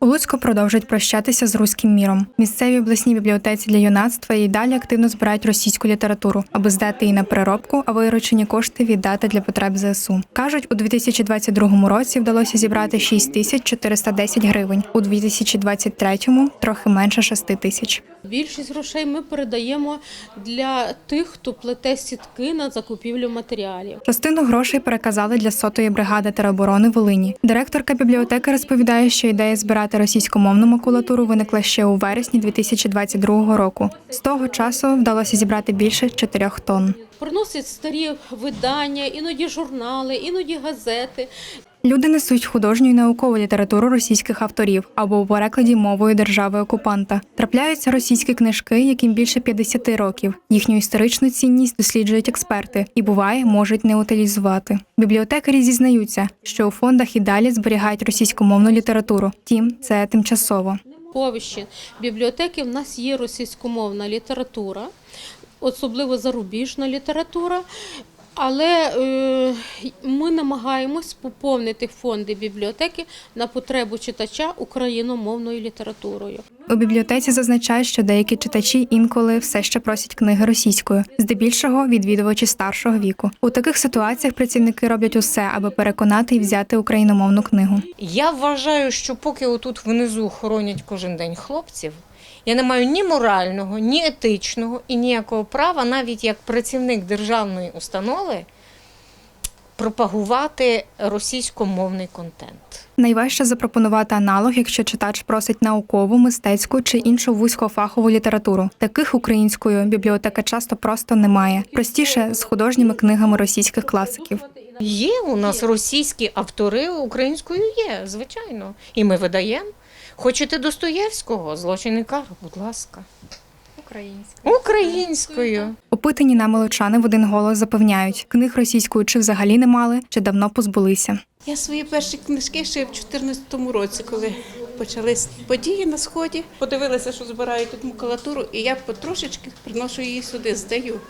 У Луцьку продовжують прощатися з руським міром. Місцеві обласні бібліотеці для юнацтва і далі активно збирають російську літературу, аби здати її на переробку, а виручені кошти віддати для потреб ЗСУ. кажуть, у 2022 році вдалося зібрати 6 тисяч 410 гривень. У 2023 – трохи менше 6 тисяч. Більшість грошей ми передаємо для тих, хто плете сітки на закупівлю матеріалів. Частину грошей переказали для сотої бригади тероборони Волині. Директорка бібліотеки розповідає, що ідея збирати російськомовну макулатуру виникла ще у вересні 2022 року. З того часу вдалося зібрати більше 4 тонн. Приносять старі видання, іноді журнали, іноді газети. Люди несуть художню і наукову літературу російських авторів або у перекладі мовою держави окупанта. Трапляються російські книжки, яким більше 50 років. Їхню історичну цінність досліджують експерти і буває можуть не утилізувати. Бібліотекарі зізнаються, що у фондах і далі зберігають російськомовну літературу. Втім, це тимчасово. Повіщі бібліотеки в нас є російськомовна література, особливо зарубіжна література. Але е, ми намагаємось поповнити фонди бібліотеки на потребу читача україномовною літературою. У бібліотеці зазначають, що деякі читачі інколи все ще просять книги російською, здебільшого відвідувачі старшого віку. У таких ситуаціях працівники роблять усе, аби переконати і взяти україномовну книгу. Я вважаю, що поки отут внизу хоронять кожен день хлопців, я не маю ні морального, ні етичного і ніякого права, навіть як працівник державної установи, пропагувати російськомовний контент. Найважче запропонувати аналог, якщо читач просить наукову, мистецьку чи іншу вузькофахову літературу. Таких українською бібліотека часто просто немає. Простіше з художніми книгами російських класиків. Є у нас російські автори українською є, звичайно. І ми видаємо. Хочете Достоєвського, злочинника, будь ласка. Українською. Українською. Опитані нами лучани в один голос запевняють, книг російською чи взагалі не мали, чи давно позбулися. Я свої перші книжки ще в 2014 році, коли почались події на сході. Подивилася, що збирають тут макулатуру, і я потрошечки приношу її сюди, здаю.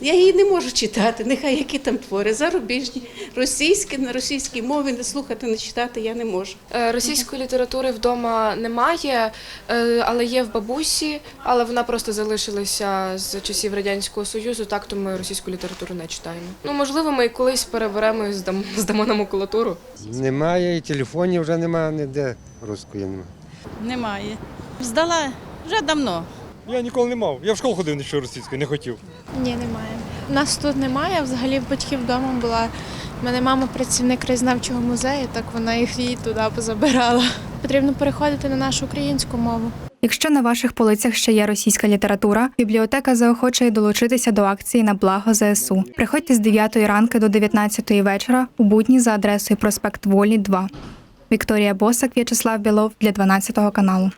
Я її не можу читати, нехай які там твори, зарубіжні, російські, на російській мові не слухати, не читати я не можу. Е, Російської літератури вдома немає, е, але є в бабусі, але вона просто залишилася з часів Радянського Союзу, так то ми російську літературу не читаємо. Ну, можливо, ми колись переберемо і здамо, здамо на макулатуру. Немає, і телефонів вже немає ніде руської немає. Немає. Здала вже давно. Я ніколи не мав. Я в школу ходив нічого російською, не хотів. Ні, немає. У нас тут немає. Взагалі в батьків вдома була. У мене мама працівник краєзнавчого музею, так вона їх її туди позабирала. Потрібно переходити на нашу українську мову. Якщо на ваших полицях ще є російська література, бібліотека заохочує долучитися до акції на благо ЗСУ. Приходьте з 9 ранки до 19 вечора у будні за адресою проспект Волі 2. Вікторія Босак, В'ячеслав Білов для 12 каналу.